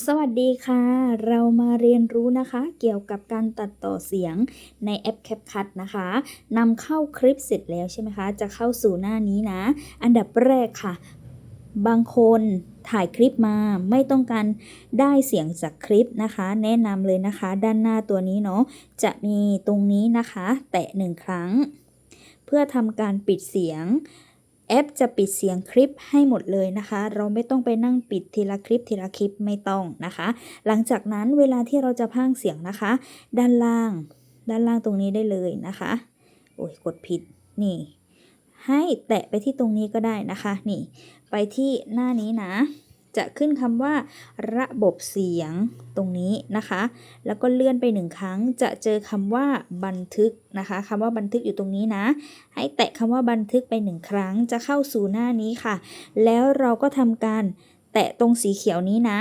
สวัสดีค่ะ เรามาเรียนรู้นะคะ เกี่ยวกับการตัดต่อเสียงในแอป CapCut นะคะนำเข้าคลิปเสร็จแล้วใช่ไหมคะ จะเข้าสู่หน้านี้นะ อันดับแรกค่ะ บางคนถ่ายคลิปมาไม่ต้องการได้เสียงจากคลิปนะคะ แนะนำเลยนะคะ ด้านหน้าตัวนี้เนาะจะมีตรงนี้นะคะ แตะหนึ่งครั้ง เพื่อทำการปิดเสียง แอปจะปิดเสียงคลิปให้หมดเลยนะคะ เราไม่ต้องไปนั่งปิดทีละคลิปทีละคลิปไม่ต้องนะคะ หลังจากนั้นเวลาที่เราจะพากเสียงนะคะ ด้านล่าง ด้านล่างตรงนี้ได้เลยนะคะ โอ้ยกดผิดนี่ ให้แตะไปที่ตรงนี้ก็ได้นะคะ นี่ ไปที่หน้านี้นะ จะขึ้นคำว่าระบบเสียงตรงนี้นะคะ แล้วก็เลื่อนไปหนึ่งครั้งจะเจอคำว่าบันทึกนะคะคำว่าบันทึกอยู่ตรงนี้นะ ให้แตะคำว่าบันทึกไปหนึ่งครั้งจะเข้าสู่หน้านี้ค่ะ แล้วเราก็ทำการแตะตรงสีเขียวนี้นะ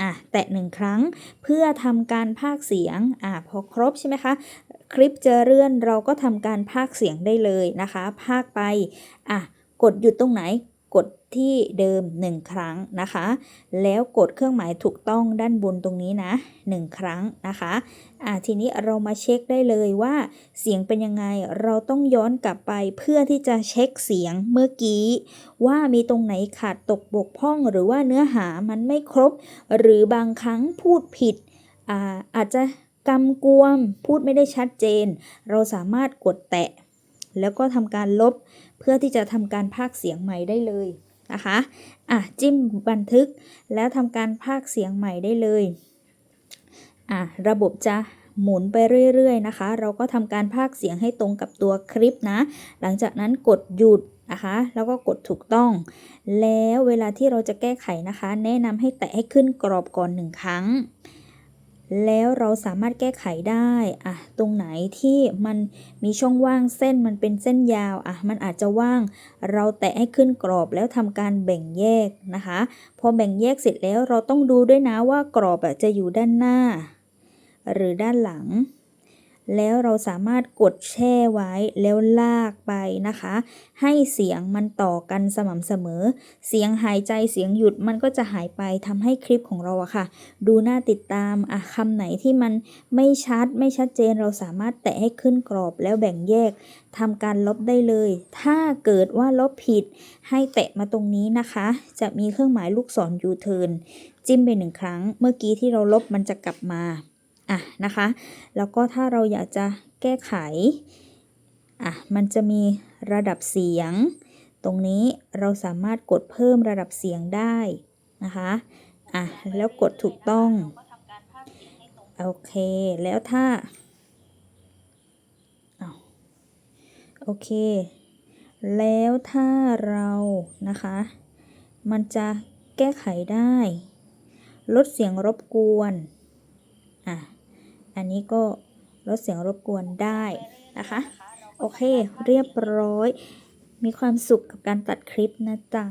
อะแตะหนึ่งครั้งเพื่อทำการพากเสียงอะพอครบใช่ไหมคะ คลิปจะเลื่อนเราก็ทำการพากเสียงได้เลยนะคะ พากไปอะกดหยุดตรงไหน กดที่เดิม 1 ครั้งนะคะ แล้วกดเครื่องหมายถูกต้องด้านบนตรงนี้นะ 1 ครั้งนะคะอะทีนี้เรามาเช็คได้เลยว่า เสียงเป็นยังไง เราต้องย้อนกลับไปเพื่อที่จะเช็คเสียงเมื่อกี้ ว่ามีตรงไหนขาดตกบกพร่องหรือว่าเนื้อหามันไม่ครบ หรือบางครั้งพูดผิดอ่าอาจจะกำกวมพูดไม่ได้ชัดเจน เราสามารถกดแตะ แล้วก็ทำการลบเพื่อที่จะทำการพากเสียงใหม่ได้เลยนะคะอะจิ้มบันทึกแล้วทำการพากเสียงใหม่ได้เลยอะระบบจะหมุนไปเรื่อยๆนะคะ เราก็ทำการพากเสียงให้ตรงกับตัวคลิปนะ หลังจากนั้นกดหยุดนะคะ แล้วก็กดถูกต้อง แล้วเวลาที่เราจะแก้ไขนะคะ แนะนำให้แตะให้ขึ้นกรอบก่อนหนึ่งครั้ง แล้วเราสามารถแก้ไขได้อะตรงไหนที่มันมีช่องว่างเส้นมันเป็นเส้นยาวอะมันอาจจะว่าง เราแตะให้ขึ้นกรอบแล้วทำการแบ่งแยกนะคะ พอแบ่งแยกเสร็จแล้วเราต้องดูด้วยนะว่ากรอบอะจะอยู่ด้านหน้า หรือด้านหลัง แล้วเราสามารถกดแช่ไว้แล้วลากไปนะคะ ให้เสียงมันต่อกันสม่ำเสมอ เสียงหายใจเสียงหยุดมันก็จะหายไปทำให้คลิปของเราอะค่ะ ดูน่าติดตามอะคำไหนที่มันไม่ชัดไม่ชัดเจนเราสามารถแตะให้ขึ้นกรอบแล้วแบ่งแยกทำการลบได้เลย ถ้าเกิดว่าลบผิด ให้แตะมาตรงนี้นะคะ จะมีเครื่องหมายลูกศร U-turn จิ้มไปหนึ่งครั้ง เมื่อกี้ที่เราลบมันจะกลับมา อะนะคะ แล้วก็ถ้าเราอยากจะแก้ไขอะมันจะมีระดับเสียง ตรงนี้เราสามารถกดเพิ่มระดับเสียงได้นะคะอะแล้วกดถูกต้องโอเค แล้วถ้าอาโอเค แล้วถ้าเรานะคะ มันจะแก้ไขได้ ลดเสียงรบกวน อะ อันนี้ก็ลดเสียงรบกวนได้นะคะ โอเค เรียบร้อย มีความสุขกับการตัดคลิปนะจ๊ะ